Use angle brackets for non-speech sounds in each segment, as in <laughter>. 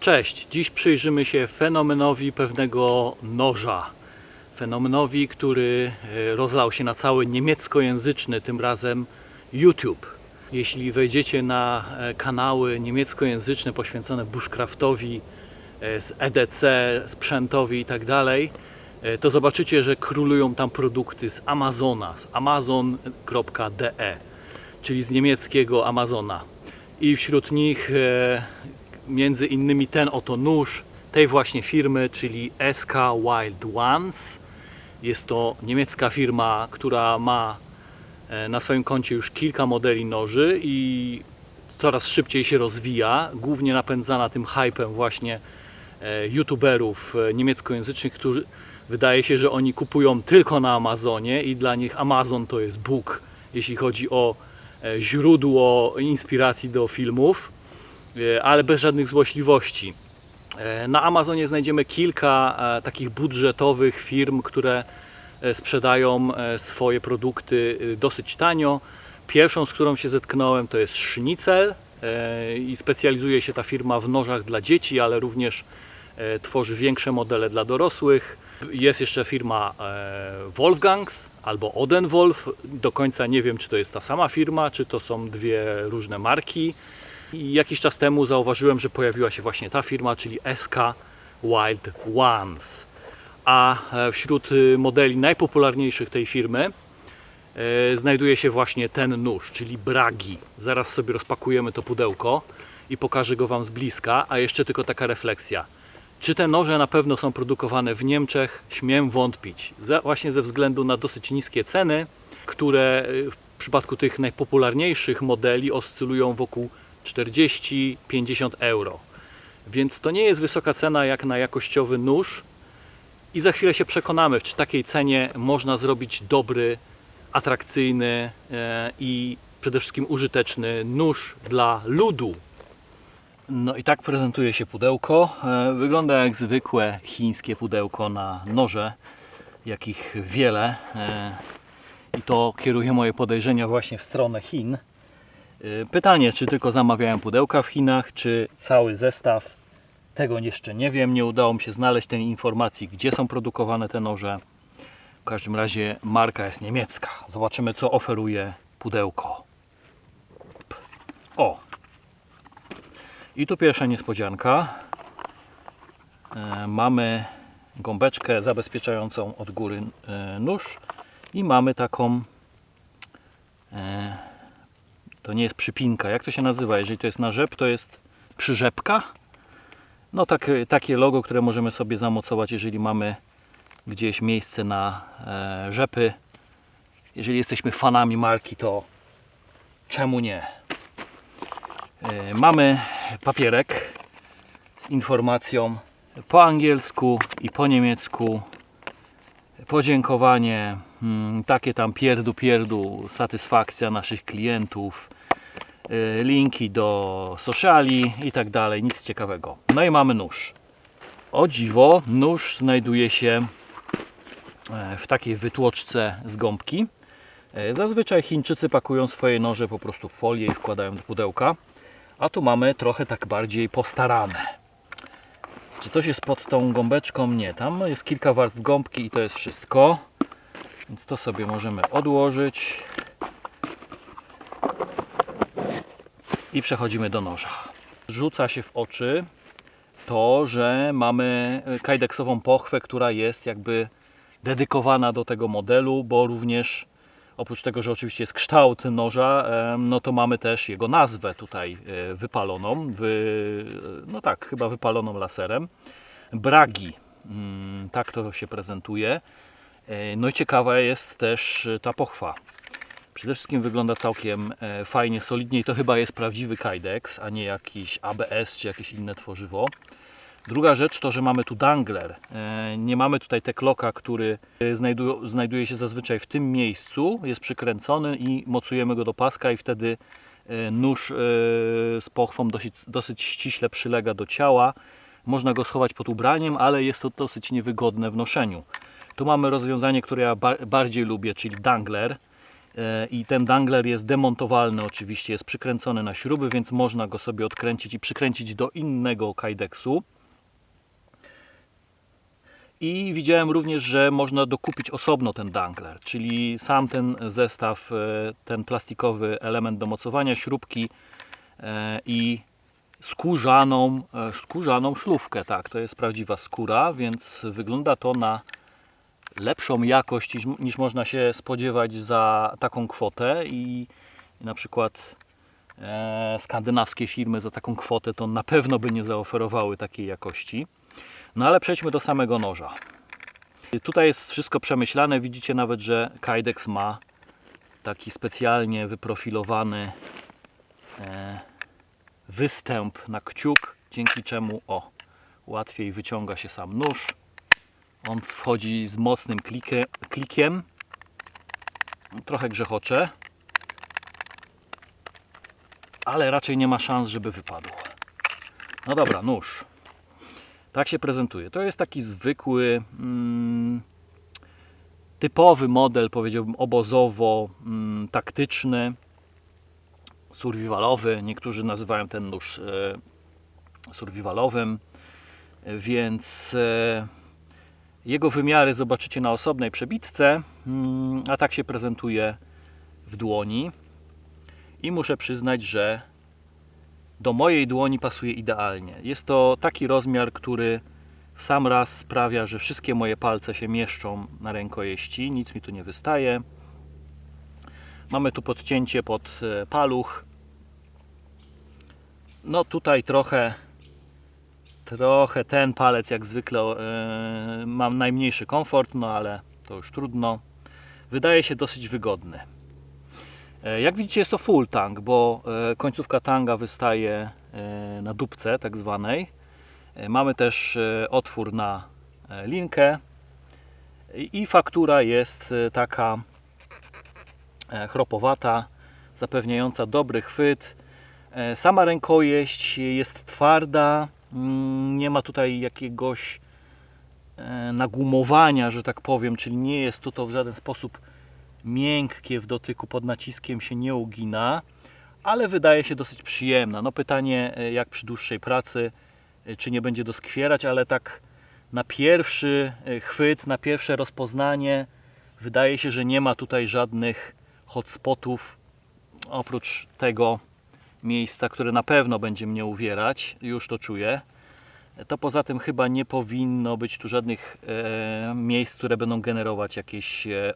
Cześć, dziś przyjrzymy się fenomenowi pewnego noża. Fenomenowi, który e, rozlał się na cały niemieckojęzyczny, tym razem YouTube. Jeśli wejdziecie na e, kanały niemieckojęzyczne poświęcone bushcraftowi, e, z EDC, sprzętowi i tak to zobaczycie, że królują tam produkty z Amazona, z amazon.de, czyli z niemieckiego Amazona. I wśród nich między innymi ten oto nóż tej właśnie firmy, czyli SK Wild Ones. Jest to niemiecka firma, która ma e, na swoim koncie już kilka modeli noży i coraz szybciej się rozwija, głównie napędzana tym hypem właśnie e, youtuberów e, niemieckojęzycznych, którzy wydaje się, że oni kupują tylko na Amazonie i dla nich Amazon to jest Bóg, jeśli chodzi o źródło inspiracji do filmów, ale bez żadnych złośliwości. E, Na Amazonie znajdziemy kilka e, takich budżetowych firm, które e, sprzedają e, swoje produkty e, dosyć tanio. Pierwszą, z którą się zetknąłem, to jest Schnitzel e, i specjalizuje się ta firma w nożach dla dzieci, ale również e, tworzy większe modele dla dorosłych. Jest jeszcze firma e, Wolfgangs albo Odenwolf. Do końca nie wiem, czy to jest ta sama firma, czy to są dwie różne marki. I jakiś czas temu zauważyłem, że pojawiła się właśnie ta firma, czyli SK Wild Ones. A e, wśród y, modeli najpopularniejszych tej firmy e, znajduje się właśnie ten nóż, czyli Bragi. Zaraz sobie rozpakujemy to pudełko i pokażę go Wam z bliska, a jeszcze tylko taka refleksja. Czy te noże na pewno są produkowane w Niemczech? Śmiem wątpić. Właśnie ze względu na dosyć niskie ceny, które y, w przypadku tych najpopularniejszych modeli oscylują wokół 40-50 euro. Więc to nie jest wysoka cena jak na jakościowy nóż. I za chwilę się przekonamy, czy takiej cenie można zrobić dobry, atrakcyjny e, i przede wszystkim użyteczny nóż dla ludu. No i tak prezentuje się pudełko. E, Wygląda jak zwykłe chińskie pudełko na noże, jakich wiele. E, I to kieruje moje podejrzenia właśnie w stronę Chin. E, Pytanie, czy tylko zamawiałem pudełka w Chinach, czy cały zestaw. Tego jeszcze nie wiem, nie udało mi się znaleźć tej informacji, gdzie są produkowane te noże. W każdym razie marka jest niemiecka. Zobaczymy, co oferuje pudełko. O! I tu pierwsza niespodzianka. E, Mamy gąbeczkę zabezpieczającą od góry e, nóż i mamy taką to nie jest przypinka. Jak to się nazywa? Jeżeli to jest na rzep, to jest przyrzepka. No tak, takie logo, które możemy sobie zamocować, jeżeli mamy gdzieś miejsce na e, rzepy. Jeżeli jesteśmy fanami marki, to czemu nie? E, mamy papierek z informacją po angielsku i po niemiecku. Podziękowanie, takie tam pierdu pierdu, satysfakcja naszych klientów, y, linki do sociali i tak dalej, nic ciekawego. No i mamy nóż. O dziwo, nóż znajduje się e, w takiej wytłoczce z gąbki. E, Zazwyczaj Chińczycy pakują swoje noże po prostu w folię i wkładają do pudełka, a tu mamy trochę tak bardziej postarane. Czy coś jest pod tą gąbeczką? Nie, tam jest kilka warstw gąbki i to jest wszystko. Więc to sobie możemy odłożyć. I przechodzimy do noża. Rzuca się w oczy to, że mamy kajdeksową pochwę, która jest jakby dedykowana do tego modelu, bo również oprócz tego, że oczywiście jest kształt noża, no to mamy też jego nazwę tutaj e, wypaloną, wy, no tak, chyba wypaloną laserem. Bragi, mm, tak to się prezentuje. E, No i ciekawa jest też e, ta pochwa. Przede wszystkim wygląda całkiem e, fajnie, solidnie i to chyba jest prawdziwy Kydex, a nie jakiś ABS czy jakieś inne tworzywo. Druga rzecz to, że mamy tu dangler. Nie mamy tutaj tekloka, który znajdu- znajduje się zazwyczaj w tym miejscu, jest przykręcony i mocujemy go do paska i wtedy nóż z pochwą dosyć, dosyć ściśle przylega do ciała. Można go schować pod ubraniem, ale jest to dosyć niewygodne w noszeniu. Tu mamy rozwiązanie, które ja ba- bardziej lubię, czyli dangler. E, I ten dangler jest demontowalny oczywiście, jest przykręcony na śruby, więc można go sobie odkręcić i przykręcić do innego kajdeksu. I widziałem również, że można dokupić osobno ten dangler, czyli sam ten zestaw, e, ten plastikowy element do mocowania, śrubki e, i skórzaną, skórzaną szlufkę. Tak, to jest prawdziwa skóra, więc wygląda to na lepszą jakość niż, niż można się spodziewać za taką kwotę i na przykład e, skandynawskie firmy za taką kwotę to na pewno by nie zaoferowały takiej jakości. No ale przejdźmy do samego noża. Tutaj jest wszystko przemyślane. Widzicie nawet, że Kydex ma taki specjalnie wyprofilowany e, występ na kciuk, dzięki czemu o, łatwiej wyciąga się sam nóż. On wchodzi z mocnym klikie, klikiem. Trochę grzechocze. Ale raczej nie ma szans, żeby wypadł. No dobra, nóż. Tak się prezentuje. To jest taki zwykły, mm, typowy model, powiedziałbym obozowo-taktyczny, survivalowy. Niektórzy nazywają ten nóż e, survivalowym, więc e, jego wymiary zobaczycie na osobnej przebitce, mm, a tak się prezentuje w dłoni. I muszę przyznać, że do mojej dłoni pasuje idealnie. Jest to taki rozmiar, który w sam raz sprawia, że wszystkie moje palce się mieszczą na rękojeści, nic mi tu nie wystaje. Mamy tu podcięcie pod e, paluch. No tutaj trochę trochę ten palec jak zwykle e, mam najmniejszy komfort, no ale to już trudno. Wydaje się dosyć wygodny. E, Jak widzicie jest to full tang, bo e, końcówka tanga wystaje na dupce tak zwanej. Mamy też otwór na linkę i faktura jest taka chropowata, zapewniająca dobry chwyt. Sama rękojeść jest twarda, nie ma tutaj jakiegoś e, nagumowania, że tak powiem, czyli nie jest to, to w żaden sposób miękkie w dotyku, pod naciskiem się nie ugina, ale wydaje się dosyć przyjemna. No pytanie, e, jak przy dłuższej pracy, e, czy nie będzie doskwierać, ale tak na pierwszy chwyt, na pierwsze rozpoznanie, wydaje się, że nie ma tutaj żadnych hotspotów, oprócz tego miejsca, które na pewno będzie mnie uwierać, już to czuję. To poza tym chyba nie powinno być tu żadnych e, miejsc, które będą generować jakieś e,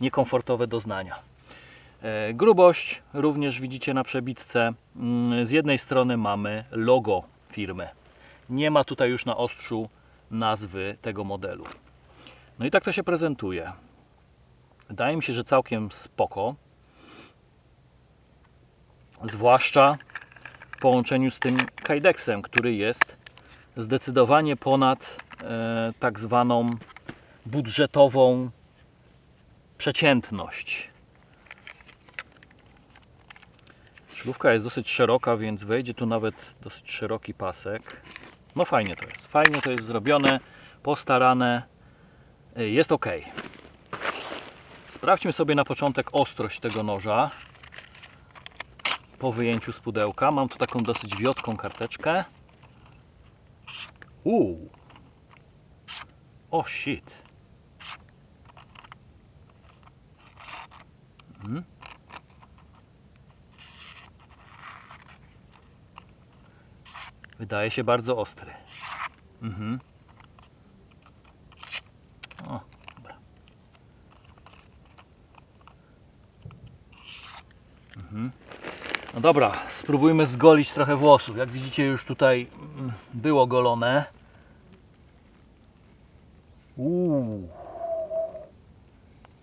niekomfortowe doznania. E, Grubość również widzicie na przebitce. Mm, Z jednej strony mamy logo firmy. Nie ma tutaj już na ostrzu nazwy tego modelu. No i tak to się prezentuje. Wydaje mi się, że całkiem spoko. Zwłaszcza w połączeniu z tym Kydeksem, który jest zdecydowanie ponad e, tak zwaną budżetową przeciętność. Szlówka jest dosyć szeroka, więc wejdzie tu nawet dosyć szeroki pasek. No fajnie to jest. Fajnie to jest zrobione, postarane. Y, Jest ok. Sprawdźmy sobie na początek ostrość tego noża. Po wyjęciu z pudełka. Mam tu taką dosyć wiotką karteczkę. Uuu. O shit. Mhm. Wydaje się bardzo ostry. Mhm. O, dobra. Mhm. No dobra, spróbujmy zgolić trochę włosów. Jak widzicie, już tutaj mm, było golone. Uuu.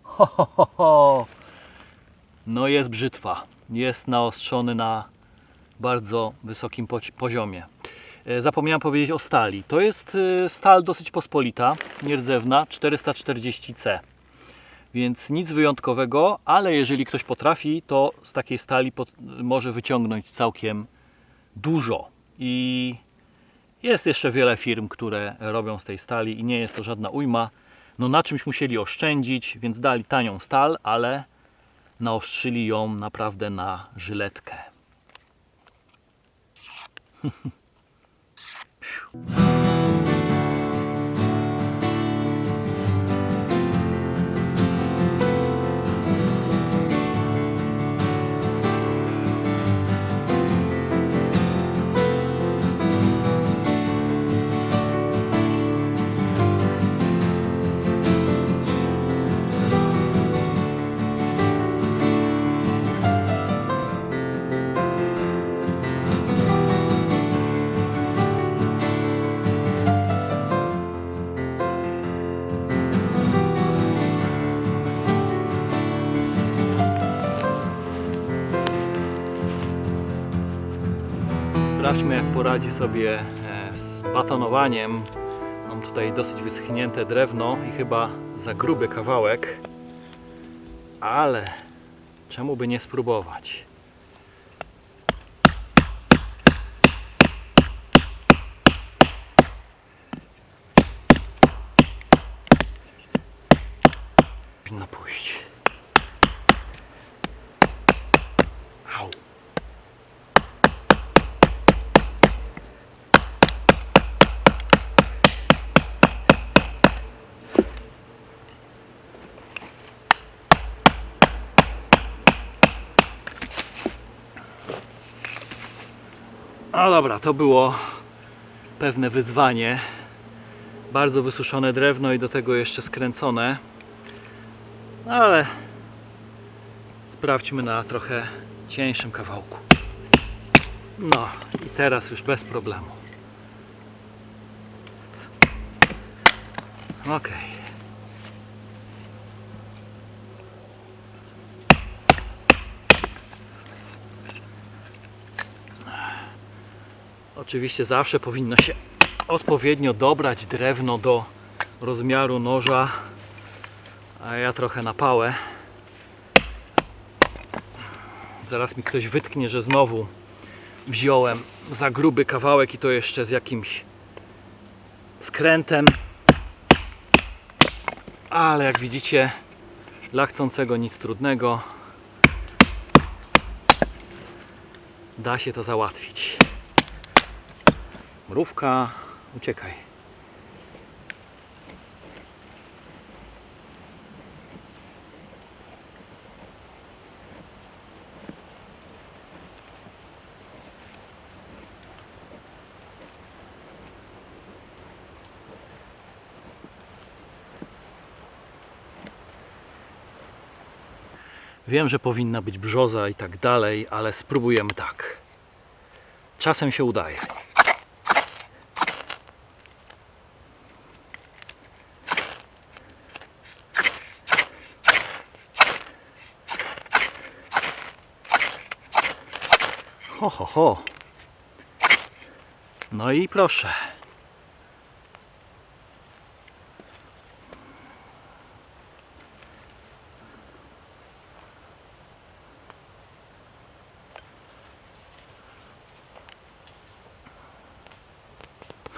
Ho, ho, ho, ho. No jest brzytwa. Jest naostrzony na bardzo wysokim poziomie. E, Zapomniałem powiedzieć o stali. To jest e, stal dosyć pospolita, nierdzewna, 440C. Więc nic wyjątkowego, ale jeżeli ktoś potrafi, to z takiej stali może wyciągnąć całkiem dużo. I jest jeszcze wiele firm, które robią z tej stali i nie jest to żadna ujma. No na czymś musieli oszczędzić, więc dali tanią stal, ale naostrzyli ją naprawdę na żyletkę. <laughs> Poradzi sobie e, z batonowaniem. Mam tutaj dosyć wyschnięte drewno i chyba za gruby kawałek, ale czemu by nie spróbować? No dobra, to było pewne wyzwanie. Bardzo wysuszone drewno i do tego jeszcze skręcone. No ale sprawdźmy na trochę cieńszym kawałku. No i teraz już bez problemu. Okej. Oczywiście zawsze powinno się odpowiednio dobrać drewno do rozmiaru noża, a ja trochę na pałę. Zaraz mi ktoś wytknie, że znowu wziąłem za gruby kawałek i to jeszcze z jakimś skrętem. Ale jak widzicie, dla chcącego nic trudnego. Da się to załatwić. Mrówka, uciekaj. Wiem, że powinna być brzoza i tak dalej, ale spróbujemy tak. Czasem się udaje. Ho, ho. No i proszę.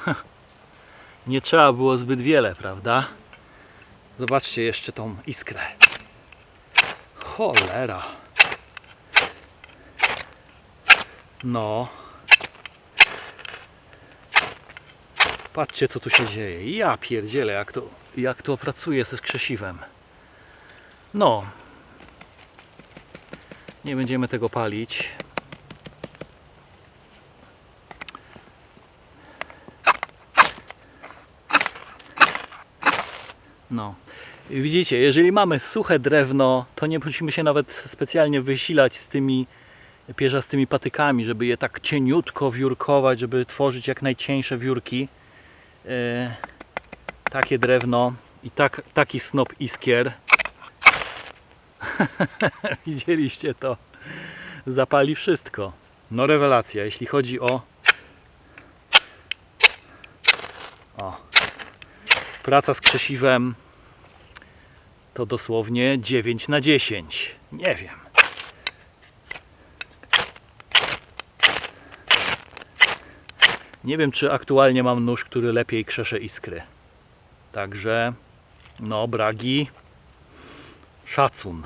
<laughs> Nie trzeba było zbyt wiele, prawda? Zobaczcie jeszcze tą iskrę. Cholera. No. Patrzcie co tu się dzieje. Ja pierdzielę jak to, jak to pracuje ze skrzesiwem. No. Nie będziemy tego palić. No. Widzicie, jeżeli mamy suche drewno, to nie musimy się nawet specjalnie wysilać z tymi pierzastymi patykami, żeby je tak cieniutko wiórkować, żeby tworzyć jak najcieńsze wiórki. E, takie drewno i tak, taki snop iskier. <laughs> Widzieliście to? Zapali wszystko. No rewelacja, jeśli chodzi o o praca z krzesiwem to dosłownie 9 na 10. Nie wiem. Nie wiem, czy aktualnie mam nóż, który lepiej krzesze iskry. Także, no, bragi, szacun.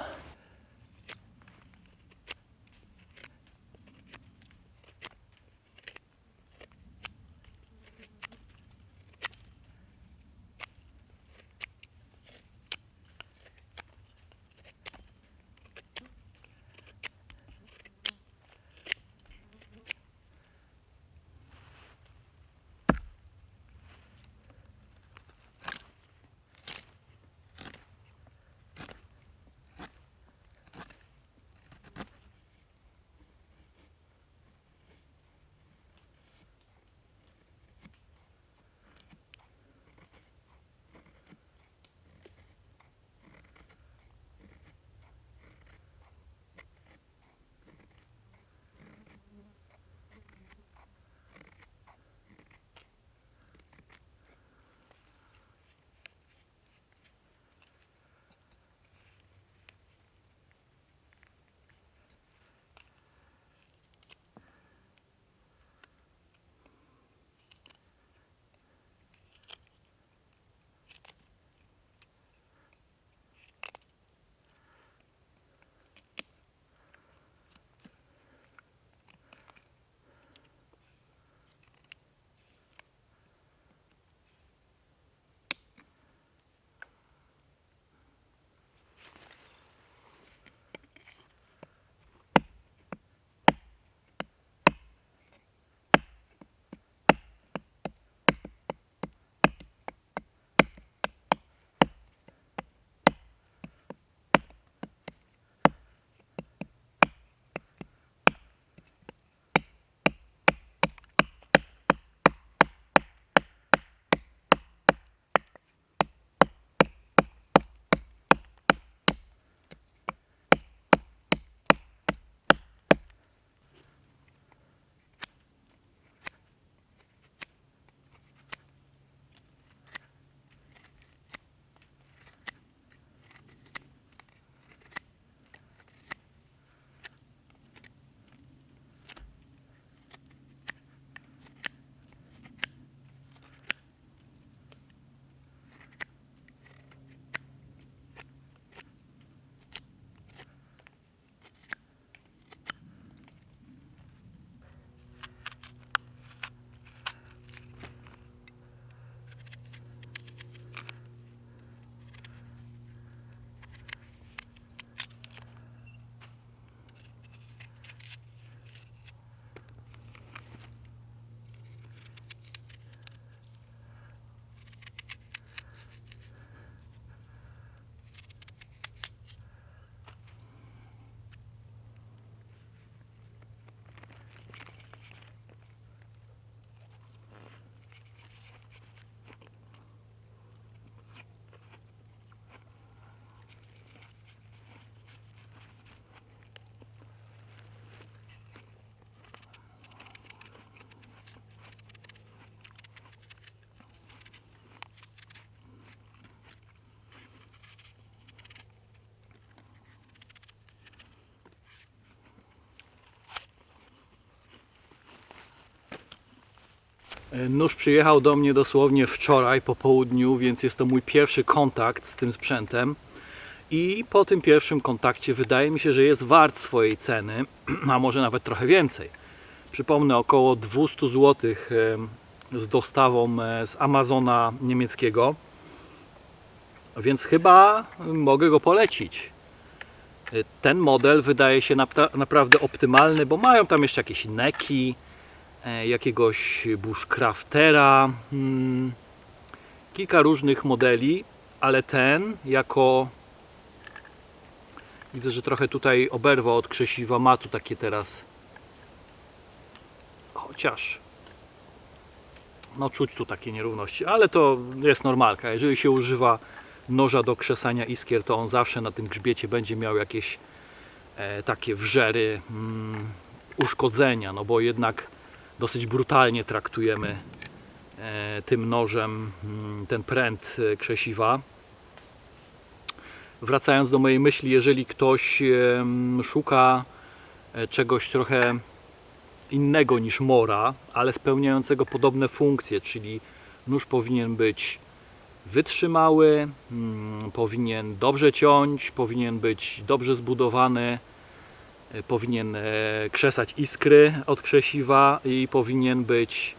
Nóż przyjechał do mnie dosłownie wczoraj po południu, więc jest to mój pierwszy kontakt z tym sprzętem. I po tym pierwszym kontakcie wydaje mi się, że jest wart swojej ceny, <clears throat> a może nawet trochę więcej. Przypomnę, około 200 zł z dostawą e, z Amazona niemieckiego. Więc chyba mogę go polecić. E, Ten model wydaje się napra- naprawdę optymalny, bo mają tam jeszcze jakieś neki, e, jakiegoś bushcraftera, hmm, kilka różnych modeli, ale ten jako widzę, że trochę tutaj oberwa od krzesiwa ma tu takie teraz. Chociaż no czuć tu takie nierówności, ale to jest normalka. Jeżeli się używa noża do krzesania iskier, to on zawsze na tym grzbiecie będzie miał jakieś e, takie wrzery, mm, uszkodzenia, no bo jednak dosyć brutalnie traktujemy e, tym nożem mm, ten pręt e, krzesiwa. Wracając do mojej myśli, jeżeli ktoś em, szuka e, czegoś trochę innego niż mora, ale spełniającego podobne funkcje, czyli nóż powinien być wytrzymały, mm, powinien dobrze ciąć, powinien być dobrze zbudowany, e, powinien e, krzesać iskry od krzesiwa i powinien być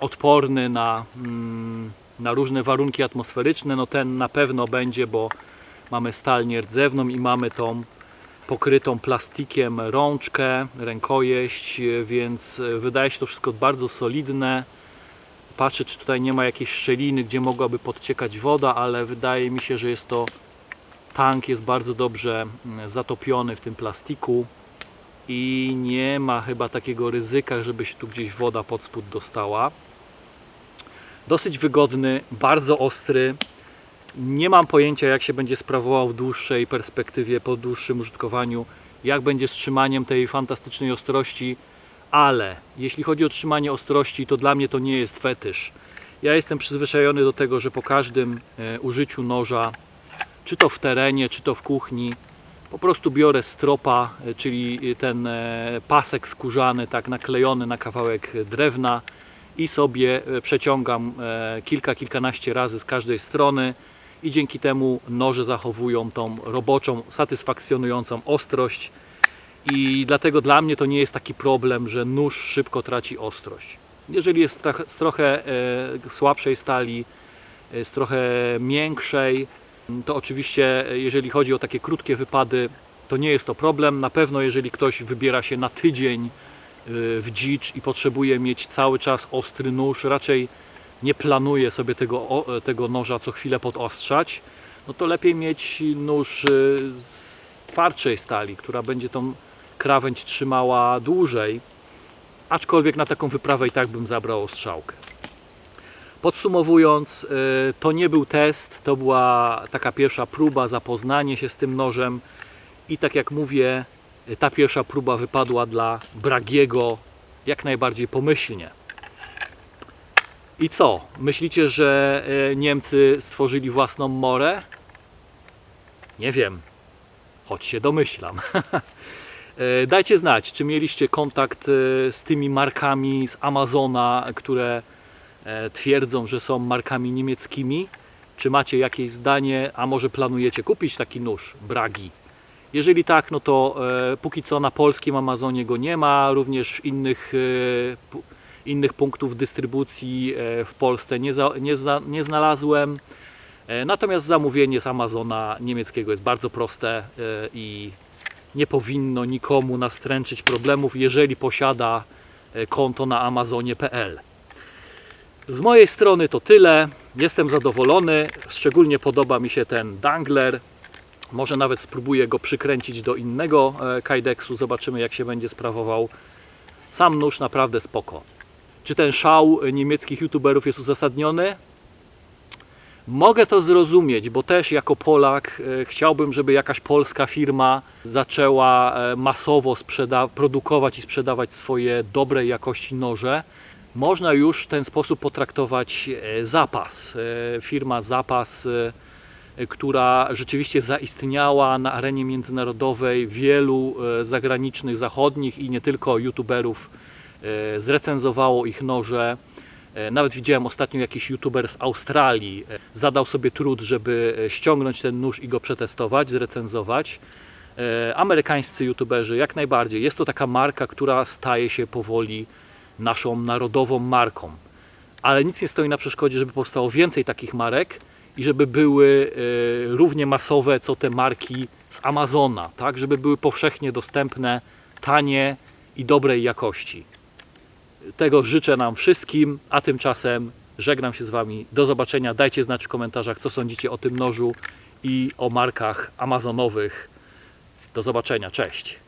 odporny na, mm, na różne warunki atmosferyczne. No ten na pewno będzie, bo mamy stal nierdzewną i mamy tą pokrytą plastikiem rączkę, rękojeść, więc e, wydaje się to wszystko bardzo solidne. Patrzę, czy tutaj nie ma jakiejś szczeliny, gdzie mogłaby podciekać woda, ale wydaje mi się, że jest to tank jest bardzo dobrze mm, zatopiony w tym plastiku i nie ma chyba takiego ryzyka, żeby się tu gdzieś woda pod spód dostała. Dosyć wygodny, bardzo ostry. Nie mam pojęcia, jak się będzie sprawował w dłuższej perspektywie, po dłuższym użytkowaniu, jak będzie z trzymaniem tej fantastycznej ostrości, ale jeśli chodzi o trzymanie ostrości, to dla mnie to nie jest fetysz. Ja jestem przyzwyczajony do tego, że po każdym e, użyciu noża, czy to w terenie, czy to w kuchni, po prostu biorę stropa, e, czyli ten e, pasek skórzany, tak naklejony na kawałek drewna i sobie e, przeciągam e, kilka, kilkanaście razy z każdej strony i dzięki temu noże zachowują tą roboczą, satysfakcjonującą ostrość i dlatego dla mnie to nie jest taki problem, że nóż szybko traci ostrość. Jeżeli jest z trochę e, słabszej stali, e, z trochę miększej, to oczywiście jeżeli chodzi o takie krótkie wypady, to nie jest to problem. Na pewno jeżeli ktoś wybiera się na tydzień e, w dzicz i potrzebuje mieć cały czas ostry nóż, raczej nie planuje sobie tego, tego noża co chwilę podostrzać, no to lepiej mieć nóż e, z twardszej stali, która będzie tą krawędź trzymała dłużej. Aczkolwiek na taką wyprawę i tak bym zabrał ostrzałkę. Podsumowując, y, to nie był test, to była taka pierwsza próba, zapoznanie się z tym nożem i tak jak mówię, y, ta pierwsza próba wypadła dla Bragiego jak najbardziej pomyślnie. I co? Myślicie, że y, Niemcy stworzyli własną morę? Nie wiem, choć się domyślam. <laughs> Dajcie znać, czy mieliście kontakt z tymi markami z Amazona, które twierdzą, że są markami niemieckimi. Czy macie jakieś zdanie, a może planujecie kupić taki nóż Bragi? Jeżeli tak, no to e, póki co na polskim Amazonie go nie ma, również innych, e, innych punktów dystrybucji e, w Polsce nie, za, nie, zna, nie znalazłem. E, Natomiast zamówienie z Amazona niemieckiego jest bardzo proste e, i nie powinno nikomu nastręczyć problemów, jeżeli posiada e, konto na amazonie.pl. Z mojej strony to tyle. Jestem zadowolony. Szczególnie podoba mi się ten dangler. Może nawet spróbuję go przykręcić do innego e, kajdeksu. Zobaczymy, jak się będzie sprawował. Sam nóż naprawdę spoko. Czy ten szał e, niemieckich youtuberów jest uzasadniony? Mogę to zrozumieć, bo też jako Polak e, chciałbym, żeby jakaś polska firma zaczęła masowo produkować i sprzedawać swoje dobrej jakości noże. Można już w ten sposób potraktować e, zapas. E, Firma Zapas, e, która rzeczywiście zaistniała na arenie międzynarodowej, wielu zagranicznych, zachodnich i nie tylko youtuberów zrecenzowało ich noże. Nawet widziałem ostatnio jakiś youtuber z Australii zadał sobie trud, żeby ściągnąć ten nóż i go przetestować, zrecenzować. Amerykańscy youtuberzy jak najbardziej. Jest to taka marka, która staje się powoli naszą narodową marką. Ale nic nie stoi na przeszkodzie, żeby powstało więcej takich marek i żeby były e, równie masowe co te marki z Amazona, tak? Żeby były powszechnie dostępne, tanie i dobrej jakości. Tego życzę nam wszystkim, a tymczasem żegnam się z Wami. Do zobaczenia. Dajcie znać w komentarzach, co sądzicie o tym nożu i o markach amazonowych. Do zobaczenia. Cześć.